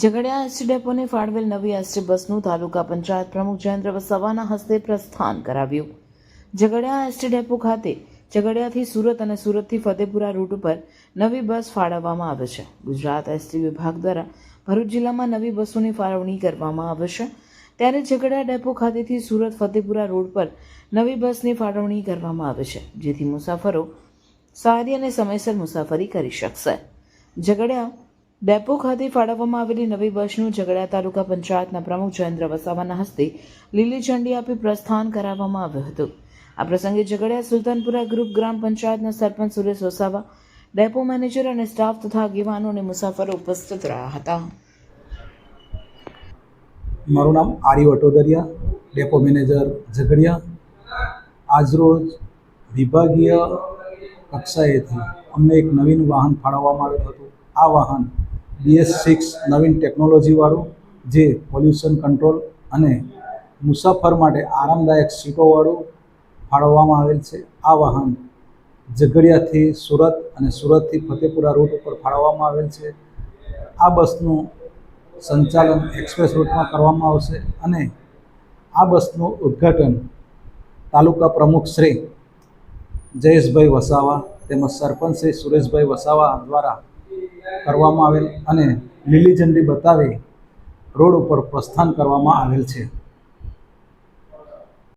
Jhagadia ST ડેપોને ફાળવેલ નવી ST બસનું તાલુકા પંચાયત પ્રમુખ જયેન્દ્ર વસાવાના હસ્તે પ્રસ્થાન કરાવ્યું. ઝઘડિયા એસટી ડેપો ખાતે ઝઘડિયાથી સુરત અને સુરતથી ફતેપુરા રૂટ ઉપર નવી બસ ફાળવવામાં આવે છે. ગુજરાત એસટી વિભાગ દ્વારા ભરૂચ જિલ્લામાં નવી બસોની ફાળવણી કરવામાં આવે છે. ત્યારે ઝઘડિયા ડેપો ખાતેથી સુરત ફતેપુરા રોડ પર નવી બસની ફાળવણી કરવામાં આવે છે, જેથી મુસાફરો સારી અને સમયસર મુસાફરી કરી શકશે. ઝઘડિયા ડેપો ખાતે ફાળવવામાં આવેલી નવી બસનું ઝઘડા તાલુકા પંચાયતના પ્રમુખ જયેન્દ્ર વસાવાના હસ્તે લીલી ઝંડી આપી પ્રસ્થાન કરાવવામાં આવ્યું હતું. આ પ્રસંગે ઝઘડિયા સુલતાનપુરા ગ્રુપ ગ્રામ પંચાયતના સરપંચ સુરેશ વસાવા, ડેપો મેનેજર અને સ્ટાફ તથા આગેવાનો અને મુસાફરો ઉપસ્થિત રહ્યા હતા. મારું નામ આર્ય વટોદરિયા, ડેપો મેનેજર ઝઘડિયા. આજરોજ વિભાગીય કક્ષાએથી અમને એક નવીન વાહન ફાળવવામાં આવ્યું હતું. આ વાહન બીએસ સિક્સ નવીન ટેકનોલોજીવાળું જે પોલ્યુશન કંટ્રોલ અને મુસાફર માટે આરામદાયક સીટોવાળું ફાળવવામાં આવેલ છે. આ વાહન ઝઘડિયાથી સુરત અને સુરતથી ફતેપુરા રૂટ ઉપર ફાળવવામાં આવેલ છે. આ બસનું સંચાલન એક્સપ્રેસ રૂટમાં કરવામાં આવશે અને આ બસનું ઉદ્ઘાટન તાલુકા પ્રમુખ શ્રી જયેશભાઈ વસાવા તેમજ સરપંચ શ્રી સુરેશભાઈ વસાવા દ્વારા કરવામાં આવેલ અને લીલી ઝંડી બતાવી રોડ ઉપર પ્રસ્થાન કરવામાં આવેલ છે.